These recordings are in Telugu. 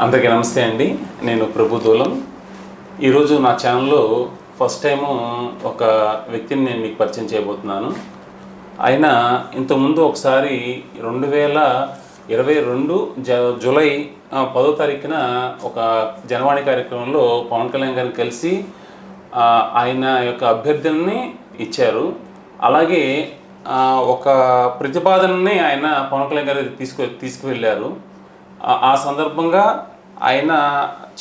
అందరికీ నమస్తే అండి. నేను ప్రభు దూలం. ఈరోజు నా ఛానల్లో ఫస్ట్ టైము ఒక వ్యక్తిని నేను మీకు పరిచయం చేయబోతున్నాను. ఆయన ఇంతకుముందు ఒకసారి రెండు వేల ఇరవై రెండు జ జూలై పదో తారీఖున ఒక జనవాణి కార్యక్రమంలో పవన్ కళ్యాణ్ గారిని కలిసి ఆ, ఆయన యొక్క అభ్యర్థనని ఇచ్చారు. అలాగే ఒక ప్రతిపాదనని ఆయన పవన్ కళ్యాణ్ గారు తీసుకు తీసుకువెళ్ళారు. ఆ- సందర్భంగా ఆయన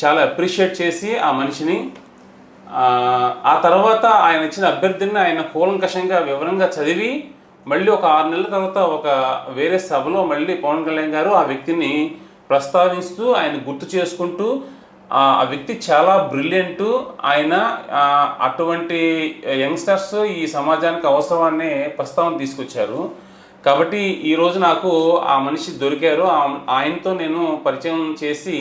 చాలా అప్రిషియేట్ చేసి ఆ మనిషిని ఆ, తర్వాత ఆయన ఇచ్చిన అభ్యర్థిని ఆయన కూలంకషంగా వివరంగా చదివి మళ్ళీ ఒక ఆరు నెలల తర్వాత ఒక వేరే సభలో మళ్ళీ పవన్ కళ్యాణ్ గారు ఆ వ్యక్తిని ప్రస్తావిస్తూ ఆయన గుర్తు చేసుకుంటూ ఆ వ్యక్తి చాలా బ్రిలియంట్ ఆయన అటువంటి యంగ్స్టర్స్ ఈ సమాజానికి అవసరమనే ప్రస్తావన తీసుకొచ్చారు. కాబట్టి ఈరోజు నాకు ఆ మనిషి దొరికారు. ఆయనతో నేను పరిచయం చేసి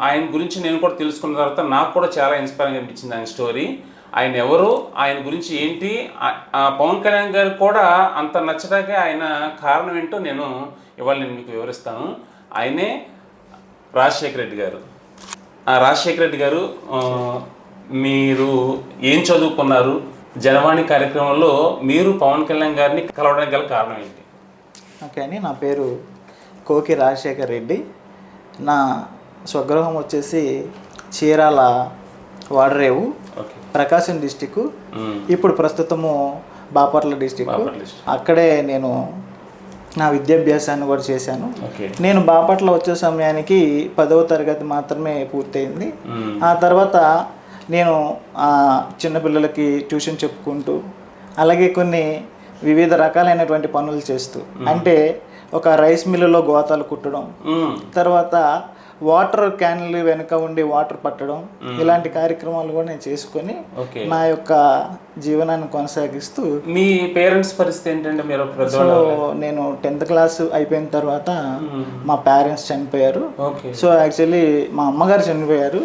ఆయన గురించి నేను కూడా తెలుసుకున్న తర్వాత నాకు కూడా చాలా ఇన్స్పైరింగ్ అనిపించింది ఆయన స్టోరీ ఆయన ఎవరు ఆయన గురించి ఏంటి ఆ- పవన్ కళ్యాణ్ గారు కూడా అంత నచ్చడానికి ఆయన కారణం ఏంటో నేను ఇవాళ నేను మీకు వివరిస్తాను. ఆయనే రాజశేఖర రెడ్డి గారు. రాజశేఖర రెడ్డి గారు మీరు ఏం చదువుకున్నారు? జనవాణి కార్యక్రమంలో మీరు పవన్ కళ్యాణ్ గారిని కలవడానికి గల కారణం ఏంటి? ఓకే అండి నా పేరు కోకి రాజశేఖర్ రెడ్డి. నా స్వగృహం వచ్చేసి చీరాల వాడరేవు ప్రకాశం డిస్టిక్. ఇప్పుడు ప్రస్తుతము బాపట్ల డిస్టిక్. అక్కడే నేను నా విద్యాభ్యాసాన్ని కూడా చేశాను. నేను బాపట్ల వచ్చే సమయానికి పదవ తరగతి మాత్రమే పూర్తయింది. ఆ తర్వాత నేను చిన్నపిల్లలకి ట్యూషన్ చెప్పుకుంటూ అలాగే కొన్ని వివిధ రకాలైనటువంటి పనులు చేస్తూ అంటే ఒక రైస్ మిల్లులో గోతాలు కుట్టడం. తర్వాత వాటర్ క్యాన్లు వెనుక ఉండి వాటర్ పట్టడం ఇలాంటి కార్యక్రమాలు కూడా నేను చేసుకొని నా యొక్క జీవనాన్ని కొనసాగిస్తూ మీ పేరెంట్స్ పరిస్థితి ఏంటంటే మీరు సో నేను టెన్త్ క్లాస్ అయిపోయిన తర్వాత మా పేరెంట్స్ చనిపోయారు. సో యాక్చువల్లీ మా అమ్మగారు చనిపోయారు.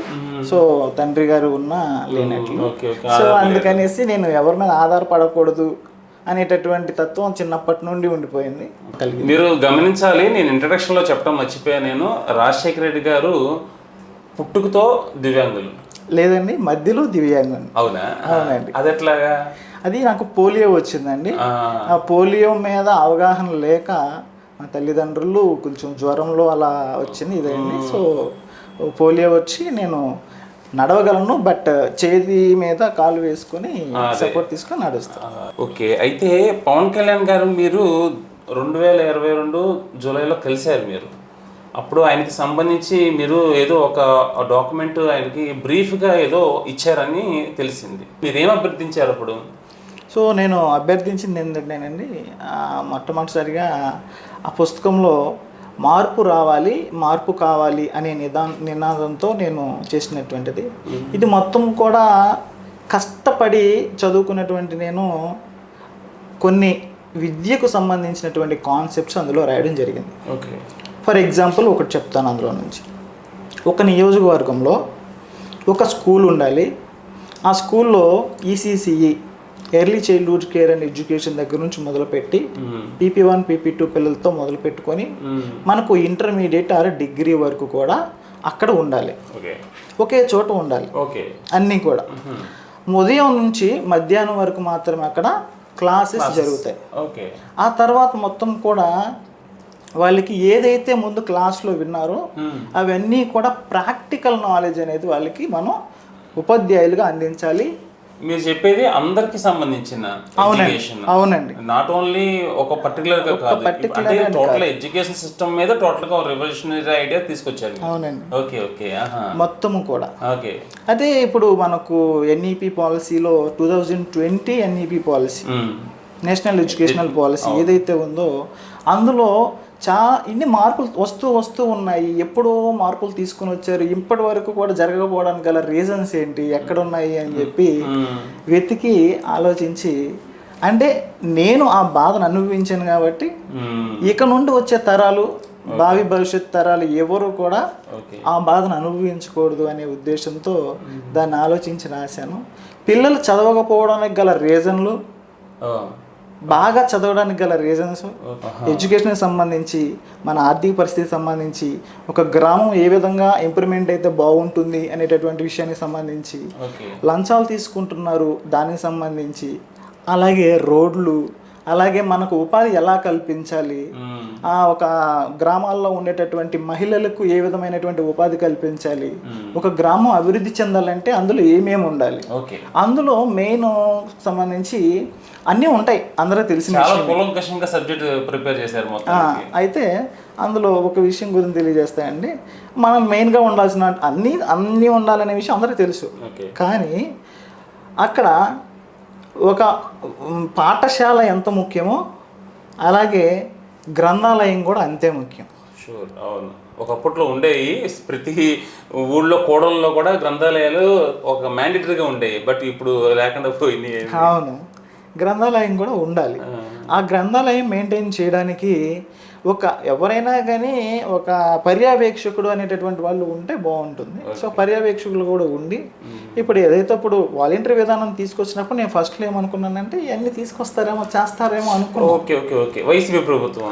సో తండ్రి గారు ఉన్న లేనట్లు. సో అందుకనేసి నేను ఎవరి మీద ఆధారపడకూడదు అనేటటువంటి తత్వం చిన్నప్పటి నుండి ఉండిపోయింది. మీరు గమనించాలి నేను ఇంట్రడక్షన్లో చెప్పడం మర్చిపోయాను నేను. రాజశేఖర రెడ్డి గారు పుట్టుకతో దివ్యాంగులు. లేదండి మధ్యలో దివ్యాంగం అవునా? అవునండి. అది ఎట్లాగా? అది నాకు పోలియో వచ్చిందండి. ఆ, ఆ పోలియో మీద అవగాహన లేక మా తల్లిదండ్రులు కొంచెం జ్వరంలో అలా వచ్చింది ఇదండి సో పోలియో వచ్చి నేను నడవగలను బట్ చేతి మీద కాలు వేసుకొని సపోర్ట్ తీసుకొని నడుస్తాను ఓకే. అయితే పవన్ కళ్యాణ్ గారు మీరు రెండు వేల ఇరవై రెండు జూలైలో కలిశారు మీరు. అప్పుడు ఆయనకి సంబంధించి మీరు ఏదో ఒక డాక్యుమెంట్ ఆయనకి బ్రీఫ్గా ఏదో ఇచ్చారని తెలిసింది. మీరు అభ్యర్థించారు అప్పుడు? సో నేను అభ్యర్థించింది ఏంటంటేనండి మొట్టమొదటిసారిగా ఆ పుస్తకంలో మార్పు రావాలి మార్పు కావాలి అనే నిదా నినాదంతో నేను చేసినటువంటిది. ఇది మొత్తం కూడా కష్టపడి చదువుకున్నటువంటి నేను కొన్ని విద్యకు సంబంధించినటువంటి కాన్సెప్ట్స్ అందులో రాయడం జరిగింది. ఓకే. ఫర్ ఎగ్జాంపుల్ ఒకటి చెప్తాను అందులో నుంచి. ఒక నియోజకవర్గంలో ఒక స్కూల్ ఉండాలి. ఆ స్కూల్లో E ECCE early childhood care and education దగ్గర నుంచి మొదలుపెట్టి పీపీ వన్ పీపీ టూ పిల్లలతో మొదలు పెట్టుకొని మనకు ఇంటర్మీడియట్ ఆర్ డిగ్రీ వరకు కూడా అక్కడ ఉండాలి. ఓకే. ఒకే చోట ఉండాలి. ఓకే. అన్నీ కూడా. ఉదయం నుంచి మధ్యాహ్నం వరకు మాత్రమే అక్కడ క్లాసెస్ జరుగుతాయి. ఓకే. ఆ తర్వాత మొత్తం కూడా వాళ్ళకి ఏదైతే ముందు క్లాస్లో విన్నారో అవన్నీ కూడా ప్రాక్టికల్ నాలెడ్జ్ అనేది వాళ్ళకి మనం ఉపాధ్యాయులుగా అందించాలి. మీరు చెప్పేది అందరికి సంబంధించిన అవునండి. ఎడ్యుకేషన్ అవునండి. నాట్ ఓన్లీ ఒక పర్టికులర్గా కాదు particular అంటే టోటల్ ఎడ్యుకేషన్ సిస్టమ్ మీద టోటల్గా రెవల్యూషనరీ ఐడియా తీసుకొచ్చారు. అవునండి. ఓకే ఓకే ఆహా. మొత్తము కూడా. ఓకే అదే ఇప్పుడు మనకు ఎన్ఈపి పాలసీలో two thousand twenty NEP policy. National educational policy ఏదైతే ఉందో అందులో చా ఇన్ని మార్పులు వస్తూ వస్తూ ఉన్నాయి. ఎప్పుడో మార్పులు తీసుకుని వచ్చారు. ఇప్పటి వరకు కూడా జరగకపోవడానికి గల రీజన్స్ ఏంటి? ఎక్కడ ఉన్నాయి అని చెప్పి. వెతికి ఆలోచించి అంటే నేను ఆ బాధను అనుభవించాను కాబట్టి. ఇక నుండి వచ్చే తరాలు భావి భవిష్యత్ తరాలు ఎవరు కూడా ఆ బాధను అనుభవించకూడదు అనే ఉద్దేశంతో దాన్ని ఆలోచించి రాశాను. పిల్లలు చదవకపోవడానికి గల రీజన్లు. బాగా చదవడానికి గల రీజన్స్ ఎడ్యుకేషన్కి సంబంధించి మన ఆర్థిక పరిస్థితికి సంబంధించి ఒక గ్రామం ఏ విధంగా ఇంప్రూవ్మెంట్ అయితే బాగుంటుంది అనేటటువంటి విషయానికి సంబంధించి లంచాలు తీసుకుంటున్నారు దానికి సంబంధించి అలాగే రోడ్లు అలాగే మనకు ఉపాధి ఎలా కల్పించాలి. ఆ ఒక గ్రామాల్లో ఉండేటటువంటి మహిళలకు ఏ విధమైనటువంటి ఉపాధి కల్పించాలి? ఒక గ్రామం అభివృద్ధి చెందాలంటే అందులో ఏమేమి ఉండాలి? ఓకే. అందులో మెయిన్ సంబంధించి అన్నీ ఉంటాయి. అందరూ తెలిసిన సబ్జెక్ట్ ప్రిపేర్ చేశారు అయితే అందులో ఒక విషయం గురించి తెలియజేస్తాయండి మనం మెయిన్గా ఉండాల్సిన అన్నీ అన్నీ ఉండాలనే విషయం అందరికీ తెలుసు. కానీ అక్కడ ఒక పాఠశాల ఎంత ముఖ్యమో అలాగే గ్రంథాలయం కూడా అంతే ముఖ్యం. షూర్ అవును. ఒకప్పట్లో ఉండేవి ప్రతి ఊళ్ళో కోడల్లో కూడా గ్రంథాలయాలు ఒక మ్యాండేటరీగా ఉండేవి బట్ ఇప్పుడు లేకుండా పోయింది అవును. గ్రంథాలయం కూడా ఉండాలి. ఆ. గ్రంథాలయం మెయింటైన్ చేయడానికి ఒక ఎవరైనా కానీ ఒక పర్యవేక్షకుడు అనేటటువంటి వాళ్ళు ఉంటే బాగుంటుంది. సో పర్యవేక్షకులు కూడా ఉండి ఇప్పుడు ఏదైతే ఇప్పుడు వాలంటరీ విధానం తీసుకొచ్చినప్పుడు నేను ఫస్ట్లో ఏమనుకున్నానంటే ఇవన్నీ తీసుకొస్తారేమో చేస్తారేమో అనుకున్నాను. Okay okay okay. వైసీపీ ప్రభుత్వం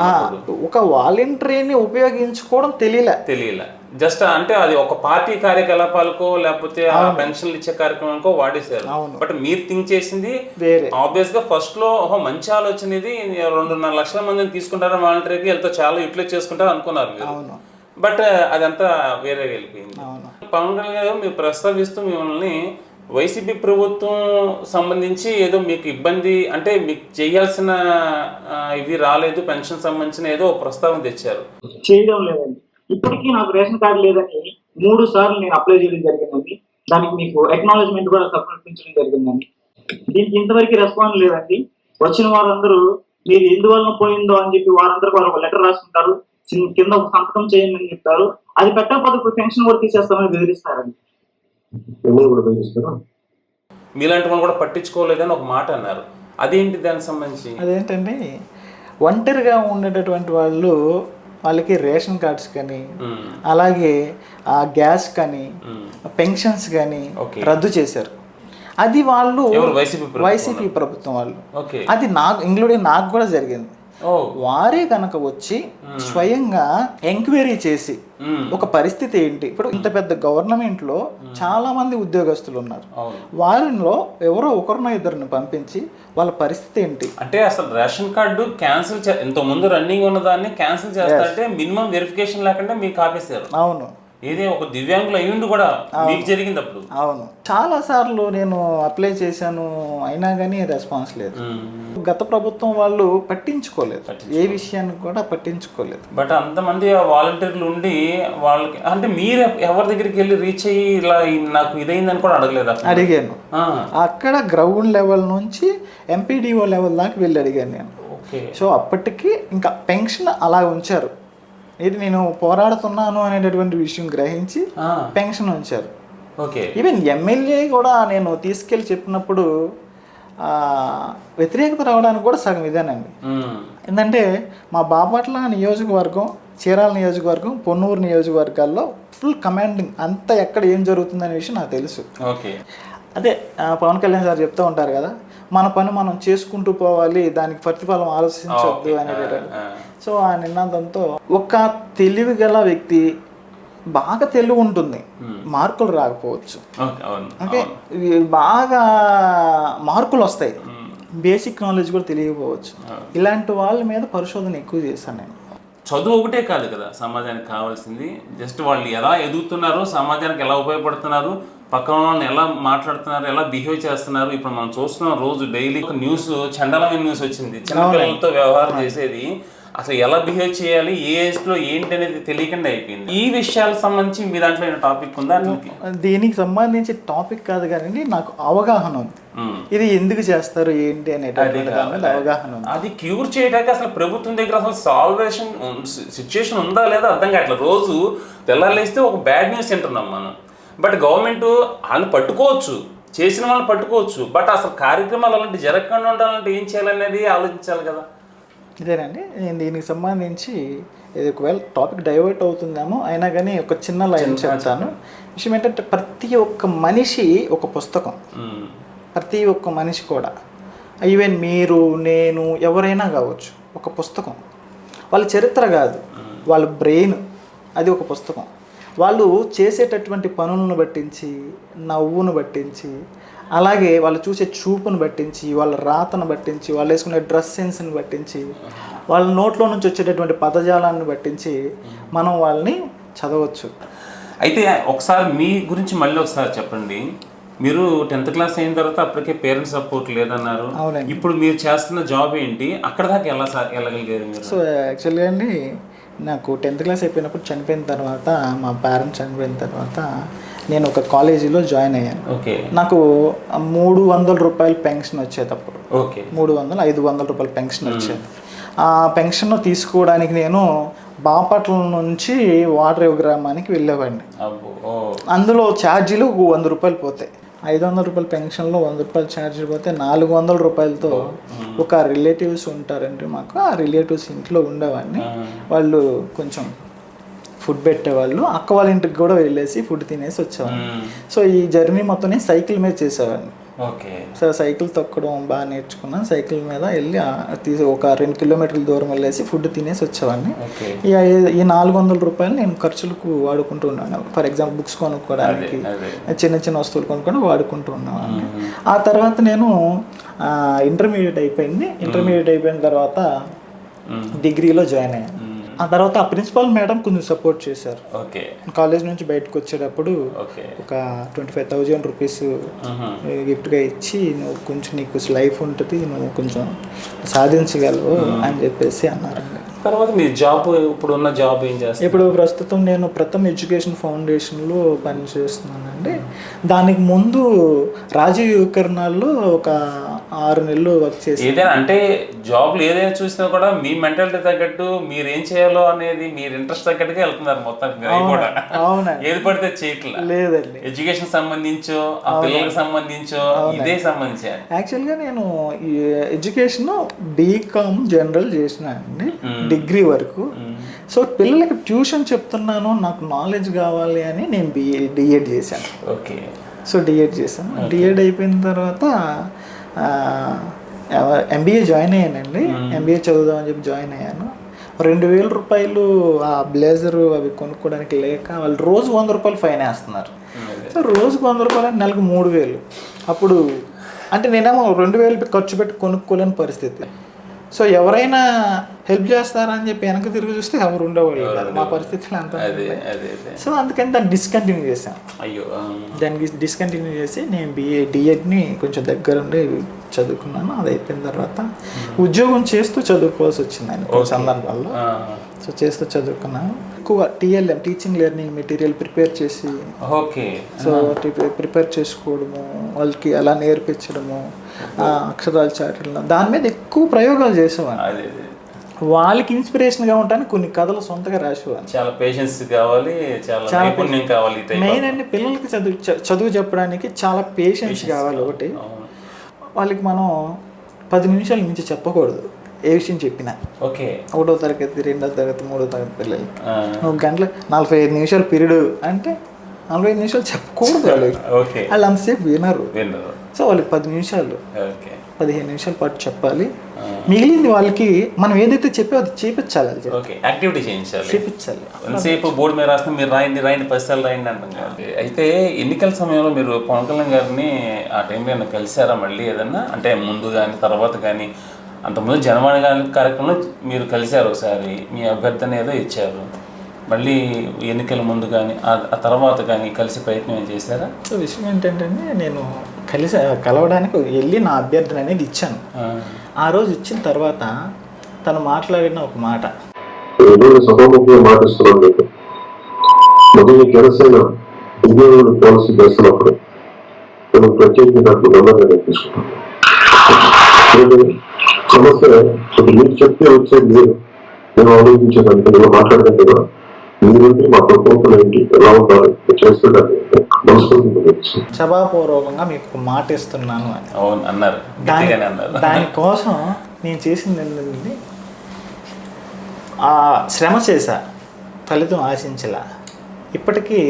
ఒక వాలంటరీని ఉపయోగించుకోవడం తెలియలే. తెలియలే. జస్ట్ అంటే అది ఒక పార్టీ కార్యకలాపాలకో లేకపోతే ఆ పెన్షన్లు ఇచ్చే కార్యక్రమానికో వాడేశారు. అవును. బట్ మీరు థింక్ చేసింది వేరే. ఆబ్వియస్గా ఫస్ట్లో ఓహో మంచి ఆలోచన ఇది రెండున్నర లక్షల మందిని తీసుకుంటారు వాలంటరీకి వెళ్తే చాలా యూటిలైజ్ చేసుకుంటారు అనుకున్నారు మీరు. అవును. బట్ అదంతా వేరే వెళ్ళిపోయింది. అవును. పవన్ కళ్యాణ్ గారు మీరు ప్రస్తావిస్తూ మిమ్మల్ని వైసీపీ ప్రభుత్వం సంబంధించి ఏదో మీకు ఇబ్బంది అంటే మీకు చేయాల్సిన ఇవి రాలేదు పెన్షన్ సంబంధించిన ఏదో ఒక ప్రస్తావన తెచ్చారు. చేయడం లేదండి. ఇప్పటికీ నాకు రేషన్ కార్డు లేదని మూడు సార్లు నేను అప్లై చేయడం జరిగిందండి. దానికి మీకు అక్నాలజ్మెంట్ కూడా సమర్పించడం జరిగిందండి. దీనికి ఇంతవరకు రెస్పాన్స్ లేదండి. వచ్చిన వారందరూ మీరు ఎందువలన పోయిందో అని చెప్పి వారందరూ వారు ఒక లెటర్ రాసుకుంటారు. కింద- ఒక సంతకం చేయండి అని చెప్తారు. అది పెట్టకపోతే ఇప్పుడు పెన్షన్ కూడా తీసేస్తామని బెదిరిస్తారండి. మిమ్మల్ని కూడా బెదిరిస్తారా? మీలాంటి వాళ్ళు కూడా పట్టించుకోలేదని ఒక మాట అన్నారు. అదేంటి దానికి సంబంధించి? అదేంటంటే ఒంటరిగా ఉండేటటువంటి వాళ్ళు వాళ్ళకి రేషన్ కార్డ్స్ కానీ. అలాగే ఆ గ్యాస్ కానీ. పెన్షన్స్ కానీ. రద్దు చేశారు అది వాళ్ళు వైసీపీ ప్రభుత్వం వాళ్ళు అది నాకు ఇంక్లూడింగ్ నాకు కూడా జరిగింది వారే కనుక వచ్చి స్వయంగా ఎంక్వైరీ చేసి. ఒక పరిస్థితి ఏంటి? ఇప్పుడు ఇంత పెద్ద గవర్నమెంట్లో చాలా మంది ఉద్యోగస్తులు ఉన్నారు వారిలో ఎవరో ఒకరినో ఇద్దరిని పంపించి వాళ్ళ పరిస్థితి ఏంటి? అంటే అసలు రేషన్ కార్డు క్యాన్సిల్ ఇంత ముందు రన్నింగ్ ఉన్న దాన్ని క్యాన్సిల్ చేస్తారంటే మినిమం వెరిఫికేషన్ లేకుండా మీకు ఆపేశారు అవును. ఏదే ఒక దివ్యాంగులు అయ్యుండి కూడా మీకు జరిగింది అప్పుడు అవును. చాలా సార్లు నేను అప్లై చేశాను అయినా కానీ రెస్పాన్స్ లేదు. గత ప్రభుత్వం వాళ్ళు పట్టించుకోలేదు. ఏ విషయాన్ని కూడా పట్టించుకోలేదు. బట్ అంతమంది వాలంటీర్లు ఉండి వాళ్ళకి అంటే మీరు ఎవరి దగ్గరికి వెళ్ళి రీచ్ అయ్యి ఇలా నాకు ఇదైందని కూడా అడగలేదు. అడిగాను. అక్కడ గ్రౌండ్ లెవెల్ నుంచి ఎంపీడీఓ లెవెల్ దాకా వెళ్ళి అడిగాను నేను. ఓకే. సో అప్పటికి ఇంకా పెన్షన్ అలా ఉంచారు. ఇది నేను పోరాడుతున్నాను అనేటటువంటి విషయం గ్రహించి పెన్షన్ ఉంచారు. ఓకే. ఈవెన్ ఎమ్మెల్యే కూడా నేను తీసుకెళ్ళి చెప్పినప్పుడు వ్యతిరేకత రావడానికి కూడా సగం ఇదేనండి. ఏంటంటే మా బాపట్ల నియోజకవర్గం చీరాల నియోజకవర్గం పొన్నూరు నియోజకవర్గాల్లో ఫుల్ కమాండింగ్ అంతా ఎక్కడ ఏం జరుగుతుందనే విషయం నాకు తెలుసు. ఓకే. అదే పవన్ కళ్యాణ్ సార్ చెప్తూ ఉంటారు కదా మన పని మనం చేసుకుంటూ పోవాలి దానికి ప్రతిఫలం ఆలోచించవద్దు అనేటటువంటి. ఆ, సో ఆ నినాదంతో ఒక తెలివి గల వ్యక్తి బాగా తెలివి ఉంటుంది మార్కులు రాకపోవచ్చు. ఓకే అంటే బాగా మార్కులు వస్తాయి బేసిక్ నాలెడ్జ్ కూడా తెలియకపోవచ్చు. ఇలాంటి వాళ్ళ మీద పరిశోధన ఎక్కువ చేశాను నేను. చదువు ఒకటే కాదు కదా సమాజానికి కావాల్సింది. జస్ట్ వాళ్ళు ఎలా ఎదుగుతున్నారు సమాజానికి ఎలా ఉపయోగపడుతున్నారు పక్కన వాళ్ళని ఎలా మాట్లాడుతున్నారు ఎలా బిహేవ్ చేస్తున్నారు. ఇప్పుడు మనం చూస్తున్నాం రోజు డైలీ న్యూస్ చండలమైన న్యూస్ వచ్చింది. చిన్నపిల్లలతో వ్యవహారం చేసేది. అసలు ఎలా బిహేవ్ చేయాలి ఏ ఏజ్లో ఏంటి అనేది తెలియకుండా అయిపోయింది. ఈ విషయాలకు సంబంధించి మీ దాంట్లో ఏమైనా టాపిక్ ఉందా? దీనికి సంబంధించి టాపిక్ కాదు కానీ నాకు అవగాహన ఉంది. ఇది ఎందుకు చేస్తారు ఏంటి మీద అవగాహన ఉంది. అది క్యూర్ చేయడానికి అసలు ప్రభుత్వం దగ్గర అసలు సాల్వేషన్ సిచ్యుయేషన్ ఉందా లేదా అర్థం కావట్లేదు. రోజు తెల్లారేస్తే ఒక బ్యాడ్ న్యూస్ వింటున్నాం మనం. బట్ గవర్నమెంట్ వాళ్ళని పట్టుకోవచ్చు చేసిన వాళ్ళని పట్టుకోవచ్చు. బట్ అసలు కార్యక్రమాలు అలాంటి జరగకుండా ఉండాలంటే ఏం చేయాలనేది ఆలోచించాలి కదా. ఇదేనండి. నేను దీనికి సంబంధించి ఇది ఒకవేళ టాపిక్ డైవర్ట్ అవుతుందేమో అయినా కానీ ఒక చిన్న లైన్ చెప్తాను. విషయం ఏంటంటే ప్రతి ఒక్క మనిషి ఒక పుస్తకం. ప్రతి ఒక్క మనిషి కూడా. ఈవెన్ మీరు నేను ఎవరైనా కావచ్చు ఒక పుస్తకం. వాళ్ళ చరిత్ర కాదు వాళ్ళ బ్రెయిన్ అది ఒక పుస్తకం. వాళ్ళు చేసేటటువంటి పనులను బట్టించి నవ్వును బట్టించి అలాగే వాళ్ళు చూసే చూపును బట్టించి వాళ్ళ రాతను బట్టించి వాళ్ళు వేసుకునే డ్రెస్ సెన్స్ని బట్టించి వాళ్ళ నోట్లో నుంచి వచ్చేటటువంటి పదజాలాన్ని బట్టించి మనం వాళ్ళని చదవచ్చు. అయితే ఒకసారి మీ గురించి మళ్ళీ ఒకసారి చెప్పండి. మీరు టెన్త్ క్లాస్ అయిన తర్వాత అప్పటికే పేరెంట్స్ సపోర్ట్ లేదన్నారు. అవునండి. ఇప్పుడు మీరు చేస్తున్న జాబ్ ఏంటి? అక్కడ దాకా ఎలా వెళ్ళగలిగారు మీరు? సో యాక్చువల్గా అండి నాకు టెన్త్ క్లాస్ అయిపోయినప్పుడు చనిపోయిన తర్వాత మా పేరెంట్స్ చనిపోయిన తర్వాత నేను ఒక కాలేజీలో జాయిన్ అయ్యాను. ఓకే. నాకు మూడు వందల రూపాయలు పెన్షన్ వచ్చేటప్పుడు. ఓకే. మూడు వందలు ఐదు వందల రూపాయల పెన్షన్ వచ్చేది. ఆ పెన్షన్ తీసుకోవడానికి నేను బాపట్ల నుంచి వాటర్ గ్రామానికి వెళ్ళేవాడిని అందులో ఛార్జీలు వంద రూపాయలు పోతాయి. ఐదు వందల రూపాయల పెన్షన్లో వంద రూపాయలు ఛార్జీలు పోతే నాలుగు వందల రూపాయలతో ఒక రిలేటివ్స్ ఉంటారండి మాకు. ఆ రిలేటివ్స్ ఇంట్లో ఉండేవాడిని. వాళ్ళు కొంచెం ఫుడ్ పెట్టేవాళ్ళు. అక్క వాళ్ళ ఇంటికి కూడా వెళ్ళేసి ఫుడ్ తినేసి వచ్చేవాడిని. సో ఈ జర్నీ మొత్తం నేను సైకిల్ మీద చేసేవాడిని. ఓకే. సో సైకిల్ తొక్కడం బాగా నేర్చుకున్నాను. సైకిల్ మీద వెళ్ళి తీసి ఒక రెండు కిలోమీటర్ల దూరం వెళ్ళేసి ఫుడ్ తినేసి వచ్చేవాడిని. ఈ ఈ నాలుగు వందల రూపాయలు నేను ఖర్చులకు వాడుకుంటూ ఉన్నాను ఫర్ ఎగ్జాంపుల్ బుక్స్ కొనుక్కోవడానికి చిన్న చిన్న వస్తువులు కొనుక్కొని వాడుకుంటూ ఉన్నాను ఆ తర్వాత నేను ఇంటర్మీడియట్ అయిపోయింది. ఇంటర్మీడియట్ అయిపోయిన తర్వాత. డిగ్రీలో జాయిన్ అయ్యాను. ఆ తర్వాత ఆ ప్రిన్సిపాల్ మేడం కొంచెం సపోర్ట్ చేశారు. ఓకే. కాలేజ్ నుంచి బయటకు వచ్చేటప్పుడు ఓకే. ఒక ట్వంటీ ఫైవ్ థౌజండ్ రూపీస్. గిఫ్ట్గా ఇచ్చి నువ్వు కొంచెం నీకు లైఫ్ ఉంటుంది నువ్వు కొంచెం సాధించగలవు అని చెప్పేసి అన్నారండి తర్వాత మీ జాబ్ ఇప్పుడు ఉన్న జాబ్ ఏం చేస్తారు ఇప్పుడు ప్రస్తుతం నేను ప్రథమ్ ఎడ్యుకేషన్ ఫౌండేషన్లో పనిచేస్తున్నానండి. దానికి ముందు రాజీవ్ యువకరణాల్లో ఒక ఆరు నెలలు వర్క్ చేసి. ఏదైనా అంటే జాబ్లు ఏదైనా చూసినా కూడా మీ మెంటాలిటీ తగ్గట్టు మీరు ఏం చేయాలో అనేది మీరు ఇంట్రెస్ట్ తగ్గట్టుగా వెళ్తున్నారు మొత్తం కూడా. ఏది పడితే చేయట్లా. లేదండి. ఎడ్యుకేషన్ సంబంధించో ఆ పిల్లలకు సంబంధించో ఇదే సంబంధించి. యాక్చువల్గా నేను ఎడ్యుకేషన్ బీకామ్ జనరల్ చేసిన అండి డిగ్రీ వరకు. సో పిల్లలకి ట్యూషన్ చెప్తున్నాను నాకు నాలెడ్జ్ కావాలి అని నేను బిఏ డిఎడ్ చేశాను. ఓకే. సో డిఎడ్ చేశాను. డిఎడ్ అయిపోయిన తర్వాత ఎంబీఏ జాయిన్ అయ్యానండి. ఎంబీఏ చదువుదామని చెప్పి జాయిన్ అయ్యాను. రెండు వేల రూపాయలు ఆ బ్లేజర్ అవి కొనుక్కోవడానికి లేక వాళ్ళు రోజు వంద రూపాయలు ఫైన్ వేస్తున్నారు. సో రోజుకు వంద రూపాయలు అంటే నెలకు మూడు వేలు. అప్పుడు అంటే నేనేమో రెండు వేలు ఖర్చు పెట్టి కొనుక్కోలేని పరిస్థితి. సో ఎవరైనా హెల్ప్ చేస్తారని చెప్పి వెనక తిరిగి చూస్తే ఎవరు ఉండేవాళ్ళు కాదు. మా పరిస్థితులు అంత సో అందుకని దాన్ని డిస్కంటిన్యూ చేశాను అయ్యో. దానికి డిస్కంటిన్యూ చేసి నేను బిఏ డిఎడ్ని కొంచెం దగ్గరుండి చదువుకున్నాను. అది అయిపోయిన తర్వాత ఉద్యోగం చేస్తూ చదువుకోవాల్సి వచ్చింది కొన్ని సందర్భాల్లో. సో చేస్తూ చదువుకున్నాను ఎక్కువ TLM teaching learning material prepare చేసి ఓకే. సో ప్రిపేర్ చేసుకోవడము వాళ్ళకి అలా నేర్పించడము అక్షరాలు చాటడం దాని మీద ఎక్కువ ప్రయోగాలు చేసేవాడిని. వాళ్ళకి ఇన్స్పిరేషన్గా ఉండడానికి కొన్ని కథలు సొంతగా రాసేవాడిని. చాలా పేషెన్స్ కావాలి చాలా నైపుణ్యం కావాలి మెయిన్ అండి పిల్లలకి చదువు చదువు చెప్పడానికి చాలా పేషెన్స్ కావాలి ఒకటి. వాళ్ళకి మనం పది నిమిషాల మించి చెప్పకూడదు. ఏ విషయం చెప్పినా. ఓకే. ఒకటో తరగతి రెండో తరగతి మూడో తరగతి ఆ. నువ్వు గంటల నలభై ఐదు నిమిషాలు పీరియడ్ అంటే నలభై ఐదు నిమిషాలు చెప్పకూడదు వాళ్ళకి. ఓకే. వాళ్ళు అంతసేపు వినరు. సో వాళ్ళకి పది నిమిషాలు. ఓకే. పదిహేను నిమిషాల పాటు చెప్పాలి. మిగిలింది వాళ్ళకి మనం ఏదైతే చెప్పో అది చేపించాలి అది. ఓకే. యాక్టివిటీ చేయించాలి. చేపించాలి. ఎంతసేపు బోర్డు మీద రాస్తే మీరు రాయండి రాయండి పదిసార్లు రాయండి అంటాం కాదు అయితే ఎన్నికల సమయంలో మీరు పవన్ కళ్యాణ్ గారిని ఆ టైంలో కలిసారా మళ్ళీ ఏదన్నా? అంటే ముందు కానీ తర్వాత కానీ అంతకుముందు జనవాణి కార్యక్రమంలో మీరు కలిశారు ఒకసారి మీ అభ్యర్థన ఏదో ఇచ్చారు. మళ్ళీ ఎన్నికల ముందు కానీ ఆ తర్వాత కానీ కలిసి ప్రయత్నం ఏం చేశారా? సో విషయం ఏంటంటే నేను కలిసి కలవడానికి వెళ్ళి నా అభ్యర్థన అనేది ఇచ్చాను. ఆ, రోజు ఇచ్చిన తర్వాత తను మాట్లాడిన ఒక మాట. మొదటి జనసేన ఉద్యోగులు పాలసీ చేస్తున్నప్పుడు ప్రత్యేకంగా సమస్య ఇప్పుడు మీరు చెప్తే వచ్చేది మీరు నేను ఆలోచించేదానికి నేను మాట్లాడడానికి కూడా మీరేంటి మా ప్రపోజల్ ఏంటి ఎలా ఉండాలి తెలుసు. సభాపూర్వకంగా మీకు మాట ఇస్తున్నాను అని. అవును అన్నారు. దానికోసం నేను చేసింది ఏంటంటే ఆ శ్రమ చేశా ఫలితం ఆశించలా. ఇప్పటికీ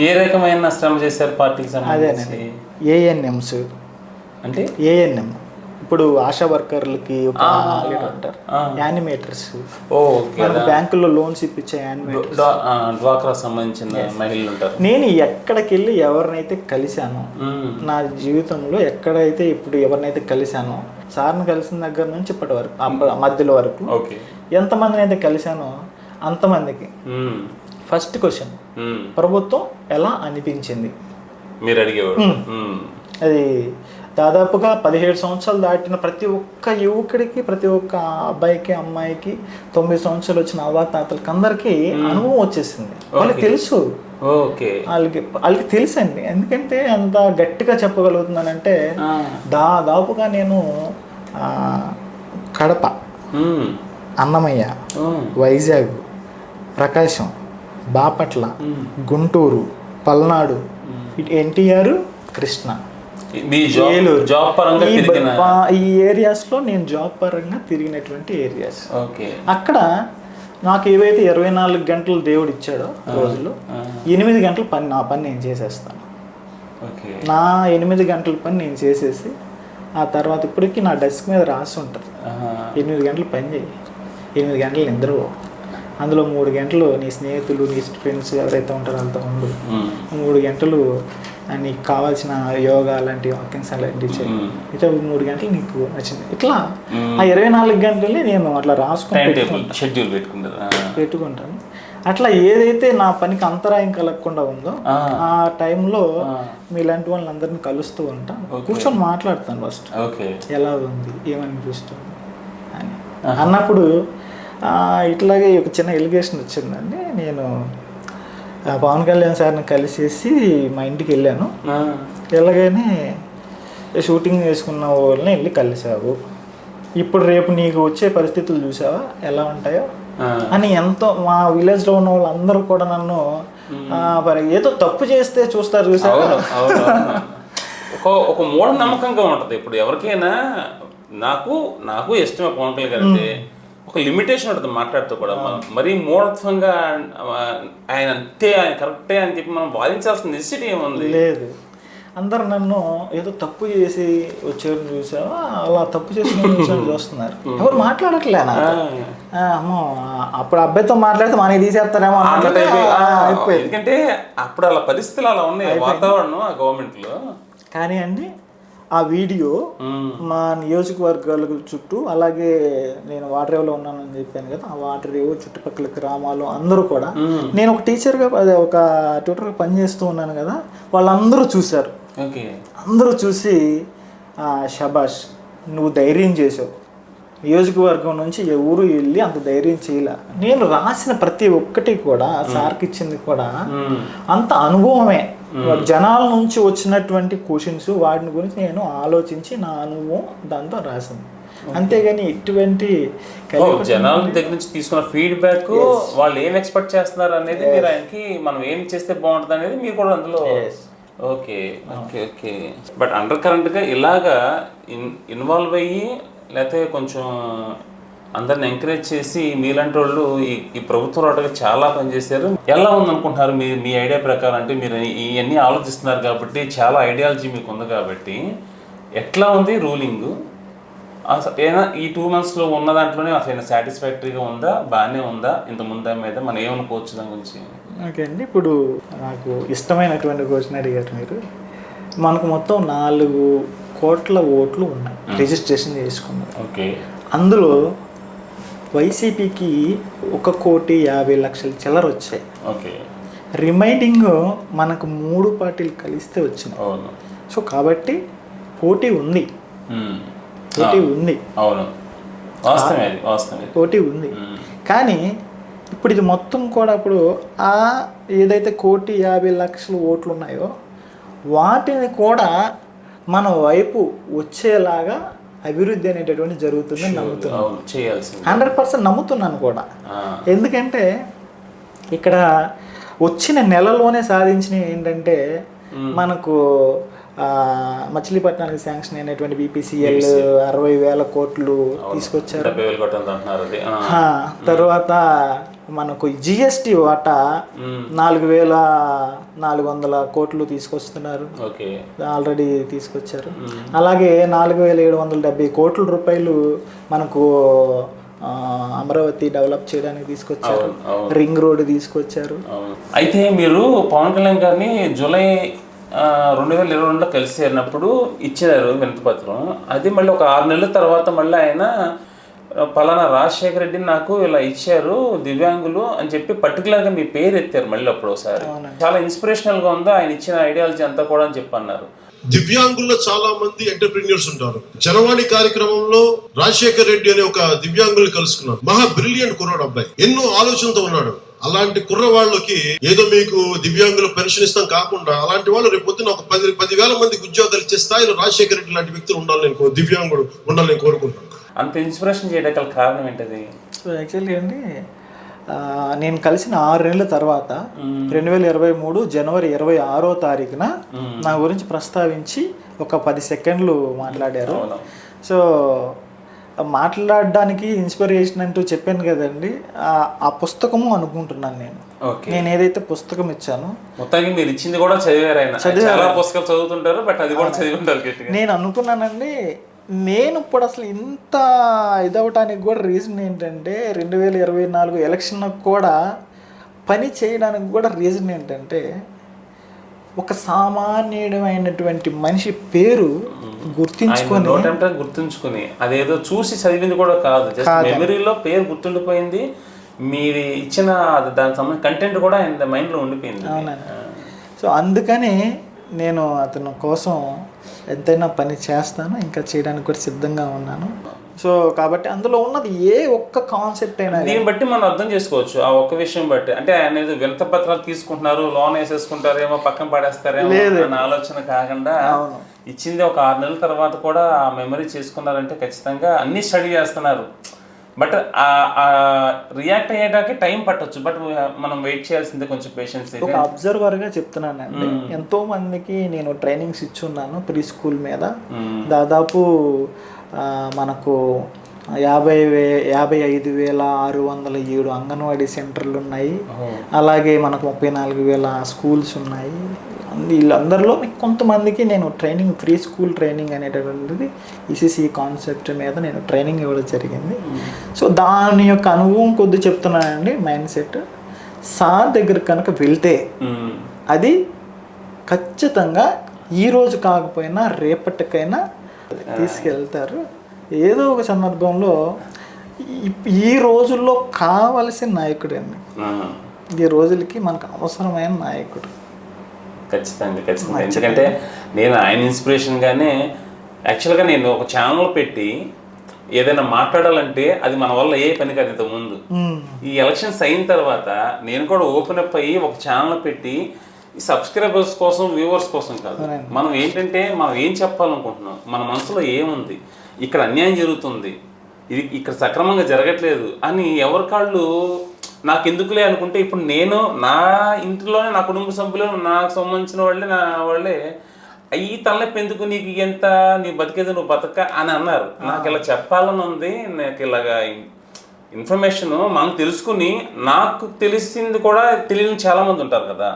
ఏ రకమైన శ్రమ చేశారు పార్టీకి అదేనండి ఏఎన్ఎంస్. అంటే? ఏఎన్ఎం. ఇప్పుడు ఆశా వర్కర్లకి ఒక లీడర్ ఉంటారు. యానిమేటర్స్ బ్యాంకుల్లో లోన్స్ ఇప్పించే యానిమేటర్ డ్వా- ఆ, డ్వాక్రా సంబంధించిన మహిళలు ఉంటారు. నేను ఎక్కడికి వెళ్ళి ఎవరినైతే కలిశానో. నా జీవితంలో ఎక్కడైతే ఇప్పుడు ఎవరినైతే కలిశానో సార్ని కలిసిన దగ్గర నుంచి ఇప్పటి వరకు మధ్యలో వరకు ఎంతమందిని అయితే కలిశానో అంతమందికి. First question. ప్రభుత్వం ఎలా అనిపించింది? మీరు అడిగేవాడు మ్మ్. అది దాదాపుగా పదిహేడు సంవత్సరాలు దాటిన ప్రతి ఒక్క యువకుడికి ప్రతి ఒక్క అబ్బాయికి అమ్మాయికి తొమ్మిది సంవత్సరాలు వచ్చిన అవ్వాతాతలకి అందరికీ అనుభవం వచ్చేసింది. వాళ్ళకి తెలుసు. ఓకే. వాళ్ళకి వాళ్ళకి తెలుసండి. ఎందుకంటే అంత గట్టిగా చెప్పగలుగుతున్నానంటే. దాదాపుగా నేను కడప. అన్నమయ్య. వైజాగ్ ప్రకాశం బాపట్ల గుంటూరు పల్నాడు ఇటు ఎన్టీఆర్ కృష్ణ. మీ జాబ్. జాబ్ పరంగా ఈ తిరిగిన ఈ ఏరియాస్లో నేను జాబ్ పరంగా తిరిగినటువంటి ఏరియాస్ ఓకే. అక్కడ నాకు ఏవైతే ఇరవై నాలుగు గంటలు దేవుడు ఇచ్చాడో రోజులు ఎనిమిది గంటల పని నా పని నేను చేసేస్తాను. ఓకే. నా ఎనిమిది గంటల పని నేను చేసేసి ఆ తర్వాత ఇప్పటికి నా డెస్క్ మీద రాసి ఉంటుంది. ఎనిమిది గంటలు పని చేయి ఎనిమిది గంటలు నిద్రపో. అందులో మూడు గంటలు నీ స్నేహితులు నీ ఫ్రెండ్స్ ఎవరైతే ఉంటారో వాళ్ళతో ఉండు. మూడు గంటలు ఆ, నీకు కావాల్సిన యోగా లాంటి వాకింగ్స్ అలాంటివి చేయి. ఇట్లా మూడు గంటలు నీకు నచ్చింది. ఇట్లా. ఆ ఇరవై నాలుగు గంటలని నేను అట్లా టేబుల్ షెడ్యూల్ పెట్టుకుంటారు ఆ. పెట్టుకుంటాను. అట్లా ఏదైతే నా పనికి అంతరాయం కలగకుండా ఉందో ఆ. టైంలో. మీలాంటి వాళ్ళందరినీ కలుస్తూ ఉంటా. Okay. కూర్చొని మాట్లాడతాను ఫస్ట్. ఓకే. ఎలా ఉంది? ఏమనిపిస్తుంది? అని. అన్నప్పుడు ఇట్లాగే ఒక చిన్న ఎలిగేషన్ వచ్చిందండి. నేను పవన్ కళ్యాణ్ సార్ని కలిసేసి మా ఇంటికి వెళ్ళాను. వెళ్ళగానే షూటింగ్ చేసుకున్న వాళ్ళని వెళ్ళి కలిసావు. ఇప్పుడు రేపు నీకు వచ్చే పరిస్థితులు చూసావా? ఎలా ఉంటాయో. అని ఎంతో మా విలేజ్లో ఉన్న వాళ్ళందరూ కూడా నన్ను మరి ఏదో తప్పు చేస్తే చూస్తారు చూసావా. ఒక ఒక మూఢ నమ్మకంగా ఉంటది. ఇప్పుడు ఎవరికైనా నాకు నాకు ఇష్టమే పవన్ కళ్యాణ్ గారు అంటే ఒక లిమిటేషన్ ఉంటుంది మాట్లాడుతూ కూడా. మనం మరీ మూఢత్వంగా ఆయన అంతే ఆయన కరెక్టే అని చెప్పి మనం వాదించాల్సిన నెసిటీ ఏముంది? లేదు. అందరు నన్ను ఏదో తప్పు చేసి వచ్చారు చూసావా? అలా తప్పు చేసి చూస్తున్నారు? ఎవరు మాట్లాడట్లే అమ్మో అప్పుడు అబ్బాయితో మాట్లాడితే మనకి తీసేస్తారేమో ఎందుకంటే అప్పుడు అలా పరిస్థితులు అలా ఉన్నాయి వాతావరణం ఆ గవర్నమెంట్లో. కానీ అండి ఆ వీడియో మా నియోజకవర్గాల చుట్టూ అలాగే నేను వాటరేవులో ఉన్నానని చెప్పాను కదా ఆ వాటరేవు చుట్టుపక్కల గ్రామాలు అందరూ కూడా నేను ఒక టీచర్గా అదే ఒక ట్యూటర్గా పనిచేస్తూ ఉన్నాను కదా వాళ్ళందరూ చూశారు. అందరూ చూసి "ఆ, షబాష్ నువ్వు ధైర్యం చేసావు. నియోజకవర్గం నుంచి ఏ ఊరు వెళ్ళి అంత ధైర్యం చేయలే. నేను రాసిన ప్రతి ఒక్కటి కూడా సార్కి ఇచ్చింది కూడా అంత అనుభవమే. జనాల నుంచి వచ్చినటువంటి క్వశ్చన్స్ వాటిని గురించి నేను ఆలోచించి నా అనుభవం దాంతో రాసింది. అంతేగాని ఎటువంటి ఓ, జనాల దగ్గర నుంచి తీసుకున్న ఫీడ్బ్యాక్ వాళ్ళు ఏం ఎక్స్పెక్ట్ చేస్తున్నారు అనేది మీరు ఆయనకి మనం ఏం చేస్తే బాగుంటుంది అనేది మీరు కూడా అందులో okay okay okay. But under కరెంట్గా ఇలాగా ఇన్ ఇన్వాల్వ్ అయ్యి లేకపోతే కొంచెం అందరిని ఎంకరేజ్ చేసి మీలాంటి వాళ్ళు ఈ ఈ ప్రభుత్వం రావడానికి చాలా పనిచేశారు ఎలా ఉందనుకుంటున్నారు మీ మీ ఐడియా ప్రకారం? అంటే మీరు ఇవన్నీ ఆలోచిస్తున్నారు కాబట్టి చాలా ఐడియాలజీ మీకు ఉంది కాబట్టి ఎట్లా ఉంది రూలింగ్ అసలు ఏనా ఈ టూ మంత్స్లో ఉన్న దాంట్లోనే అసలు సాటిస్ఫాక్టరీగా ఉందా? బాగానే ఉందా? ఇంత ముందా మీద మనం ఏమనుకోవచ్చు దాని గురించి? ఓకే అండి. ఇప్పుడు నాకు ఇష్టమైనటువంటి క్వశ్చన్ అడిగారు మీరు. మనకు మొత్తం నాలుగు కోట్ల ఓట్లు ఉన్నాయి. రిజిస్ట్రేషన్ చేసుకున్నారు ఓకే. అందులో వైసీపీకి ఒక కోటి యాభై లక్షల చిల్లర వచ్చాయి. ఓకే. రిమైనింగ్ మనకు మూడు పార్టీలు కలిస్తే వచ్చినాయి అవును. సో కాబట్టి పోటీ ఉంది. పోటీ ఉంది. అవును. పోటీ ఉంది. కానీ ఇప్పుడు ఇది మొత్తం కూడా ఇప్పుడు ఆ ఏదైతే కోటి యాభై లక్షల ఓట్లు ఉన్నాయో వాటిని కూడా మన వైపు వచ్చేలాగా అభివృద్ధి అనేటటువంటి జరుగుతుందని నమ్ముతున్నాను. హండ్రెడ్ పర్సెంట్ నమ్ముతున్నాను కూడా. ఎందుకంటే ఇక్కడ వచ్చిన నెలలోనే సాధించినవి ఏంటంటే మనకు మచిలీపట్నానికి శాంక్షన్ అయినటువంటి బీపీసీఎల్ అరవై వేల కోట్లు తీసుకొచ్చారు. తర్వాత మనకు జిఎస్టి వాటా నాలుగు వేల నాలుగు వందల కోట్లు తీసుకొస్తున్నారు. ఆల్రెడీ తీసుకొచ్చారు. అలాగే నాలుగు వేల ఏడు వందల డెబ్బై కోట్ల రూపాయలు మనకు అమరావతి డెవలప్ చేయడానికి తీసుకొచ్చారు. రింగ్ రోడ్ తీసుకొచ్చారు. అయితే మీరు పవన్ కళ్యాణ్ గారిని జూలై రెండు వేల ఇరవై రెండులో కలిసి చేరినప్పుడు ఇచ్చారు వినతిపత్రం. అది మళ్ళీ ఒక ఆరు నెలల తర్వాత మళ్ళీ ఆయన పలానా రాజశేఖర రెడ్డిని నాకు ఇలా ఇచ్చారు దివ్యాంగులు అని చెప్పి పర్టికులర్గా మీ పేరు ఎత్తారు మళ్ళీ అప్పుడు ఒకసారి చాలా ఇన్స్పిరేషనల్గా ఉందో? ఆయన ఇచ్చిన ఐడియాలజీ అంతా కూడా అని చెప్పి అన్నారు దివ్యాంగుల్లో చాలా మంది ఎంటర్ప్రీనియర్స్ ఉంటారు. జనవాణి కార్యక్రమంలో రాజశేఖర్ రెడ్డి అనే ఒక దివ్యాంగుల్ని కలుసుకున్నాను మహా బ్రిలియంట్ కుర్రాడు అబ్బాయి. ఎన్నో ఆలోచనతో ఉన్నాడు. అలాంటి కుర్రవాళ్ళకి ఏదో మీకు దివ్యాంగుల పెన్షన్ ఇస్తాం కాకుండా అలాంటి వాళ్ళు రేపు పొద్దున ఒక పది పదివేల మందికి ఉద్యోగాలు ఇచ్చే స్థాయిలో రాజశేఖర్ రెడ్డి లాంటి వ్యక్తులు ఉండాలని నేను దివ్యాంగుడు ఉండాలని నేను కోరుకుంటున్నాను. అంత ఇన్స్పిరేషన్ చేయడానికి కారణం ఏంటది? సో యాక్చువల్లీ అండి నేను కలిసిన ఆరు నెలల తర్వాత రెండు వేల ఇరవై మూడు జనవరి ఇరవై ఆరో తారీఖున నా గురించి ప్రస్తావించి ఒక పది సెకండ్లు మాట్లాడారు. సో మాట్లాడడానికి ఇన్స్పిరేషన్ అంటూ చెప్పాను కదండి. ఆ- పుస్తకము అనుకుంటున్నాను నేను. నేను ఏదైతే పుస్తకం ఇచ్చానో. మొత్తానికి మీరు ఇచ్చింది కూడా చదివారు ఆయన. చాలా పుస్తకాలు చదువుతుంటారు బట్ అది కూడా చదివి ఉంటారు నేను అనుకున్నానండి నేను ఇప్పుడు అసలు ఇంత ఇదవటానికి కూడా రీజన్ ఏంటంటే రెండు వేల ఇరవై నాలుగు ఎలక్షన్ కూడా పని చేయడానికి కూడా రీజన్ ఏంటంటే ఒక సామాన్యుడమైనటువంటి మనిషి పేరు గుర్తించుకొని గుర్తుంచుకుని అదేదో చూసి చదివింది కూడా కాదు. జస్ట్ మెమరీలో పేరు గుర్తుండిపోయింది. మీరు ఇచ్చిన దానికి సంబంధించిన కంటెంట్ కూడా ఆయన మైండ్లో ఉండిపోయింది. సో అందుకని నేను అతని కోసం ఎంతైనా పని చేస్తాను ఇంకా చేయడానికి కూడా సిద్ధంగా ఉన్నాను. సో కాబట్టి అందులో ఉన్నది ఏ ఒక్క కాన్సెప్ట్ అయినా దీన్ని బట్టి మనం అర్థం చేసుకోవచ్చు ఆ ఒక్క విషయం బట్టి. అంటే ఆయన ఏదో వినత పత్రాలు తీసుకుంటున్నారు లోన్ వేసేసుకుంటారేమో పక్కన పడేస్తారేమో అన్న ఆలోచన కాకుండా ఇచ్చింది ఒక ఆరు నెలల తర్వాత కూడా ఆ మెమరీ చేసుకున్నారంటే ఖచ్చితంగా అన్ని స్టడీ చేస్తున్నారు. బట్ ఆ రియాక్ట్ అయ్యేటానికి టైం పట్టొచ్చు. బట్ మనం వెయిట్ చేయాల్సిందే కొంచెం పేషెన్స్ ఒక అబ్జర్వర్గా చెప్తున్నానండి ఎంతో మందికి నేను ట్రైనింగ్స్ ఇచ్చున్నాను ప్రీ స్కూల్ మీద. దాదాపు మనకు యాభై వే యాభై ఐదు వేల ఆరు వందల ఏడు అంగన్వాడీ సెంటర్లు ఉన్నాయి. అలాగే మనకు ముప్పై నాలుగు వేల స్కూల్స్ ఉన్నాయి. వీళ్ళందరిలో కొంతమందికి నేను ట్రైనింగ్ ప్రీ స్కూల్ ట్రైనింగ్ అనేటటువంటిది ఈసీసీ కాన్సెప్ట్ మీద నేను ట్రైనింగ్ ఇవ్వడం జరిగింది. సో దాని యొక్క అనుభవం కొద్ది చెప్తున్నానండి మైండ్ సెట్. సార్ దగ్గర కనుక వెళ్తే అది ఖచ్చితంగా ఈ రోజు కాకపోయినా రేపటికైనా తీసుకెళ్తారు. ఏదో ఒక సందర్భంలో ఈ- ఈ రోజుల్లో కావలసిన నాయకుడు అండి. ఈ రోజులకి మనకు అవసరమైన నాయకుడు. ఖచ్చితంగా ఖచ్చితంగా. ఎందుకంటే నేను ఆయన ఇన్స్పిరేషన్ గానే యాక్చువల్గా నేను ఒక ఛానల్ పెట్టి ఏదైనా మాట్లాడాలంటే అది మన వల్ల ఏ పని కాదు ఇంతకు ముందు. ఈ ఎలక్షన్స్ అయిన తర్వాత నేను కూడా ఓపెన్ అప్ అయ్యి ఒక ఛానల్ పెట్టి ఈ సబ్స్క్రైబర్స్ కోసం వ్యూవర్స్ కోసం కాదు. మనం ఏంటంటే మనం ఏం చెప్పాలనుకుంటున్నాం? మన మనసులో ఏముంది? ఇక్కడ అన్యాయం జరుగుతుంది. ఇది ఇక్కడ సక్రమంగా జరగట్లేదు అని ఎవరి కాళ్ళు నాకు ఎందుకులే అనుకుంటే ఇప్పుడు నేను నా ఇంటిలోనే నా కుటుంబ సభ్యులు నాకు సంబంధించిన వాళ్ళే నా వాళ్ళే ఈ తలనొప్పి ఎందుకు నీకు ఎంత నీ బతికేది నువ్వు బతక అని అన్నారు. నాకు ఇలా చెప్పాలని ఉంది. నాకు ఇలాగా ఇన్ఫర్మేషన్ మనం తెలుసుకుని నాకు తెలిసింది కూడా తెలియని చాలా మంది ఉంటారు కదా.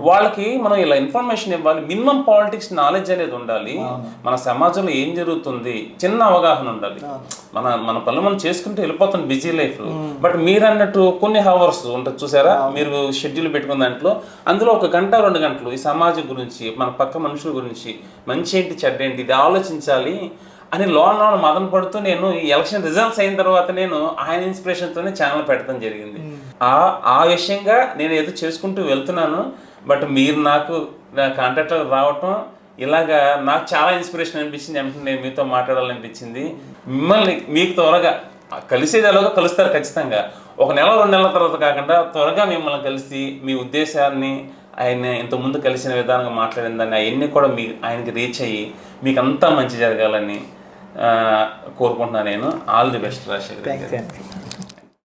వాళ్ళకి మనం ఇలా ఇన్ఫర్మేషన్ ఇవ్వాలి. మినిమం పాలిటిక్స్ నాలెడ్జ్ అనేది ఉండాలి. మన సమాజంలో ఏం జరుగుతుంది? చిన్న అవగాహన ఉండాలి. మన మన పనులు మనం చేసుకుంటూ వెళ్ళిపోతాం బిజీ లైఫ్ బట్ మీరు అన్నట్టు కొన్ని హవర్స్ ఉంటుంది చూసారా? మీరు షెడ్యూల్ పెట్టుకున్న దాంట్లో. అందులో ఒక గంట రెండు గంటలు ఈ సమాజం గురించి మన పక్క మనుషుల గురించి మంచి ఏంటి చెడ్డ ఏంటి ఇది ఆలోచించాలి. అని లోన్ లోన్ మదన పడుతూ నేను ఈ ఎలక్షన్ రిజల్ట్స్ అయిన తర్వాత నేను ఆయన ఇన్స్పిరేషన్తోనే ఛానల్ పెట్టడం జరిగింది. ఆ ఆ విషయంగా నేను ఏదో చేసుకుంటూ వెళ్తున్నాను బట్ మీరు నాకు కాంటాక్ట్లో రావటం ఇలాగా నాకు చాలా ఇన్స్పిరేషన్ అనిపించింది. వెంటనే నేను మీతో మాట్లాడాలనిపించింది. మిమ్మల్ని మీకు త్వరగా కలిసేది ఎలాగో కలుస్తారు ఖచ్చితంగా. ఒక నెల రెండు నెలల తర్వాత కాకుండా త్వరగా మిమ్మల్ని కలిసి మీ ఉద్దేశాన్ని ఆయన ఇంతకుముందు కలిసిన విధానంగా మాట్లాడిన దాన్ని అవన్నీ కూడా మీ ఆయనకి రీచ్ అయ్యి మీకు అంతా మంచి జరగాలని కోరుకుంటున్నాను నేను. All the best Rajasekhar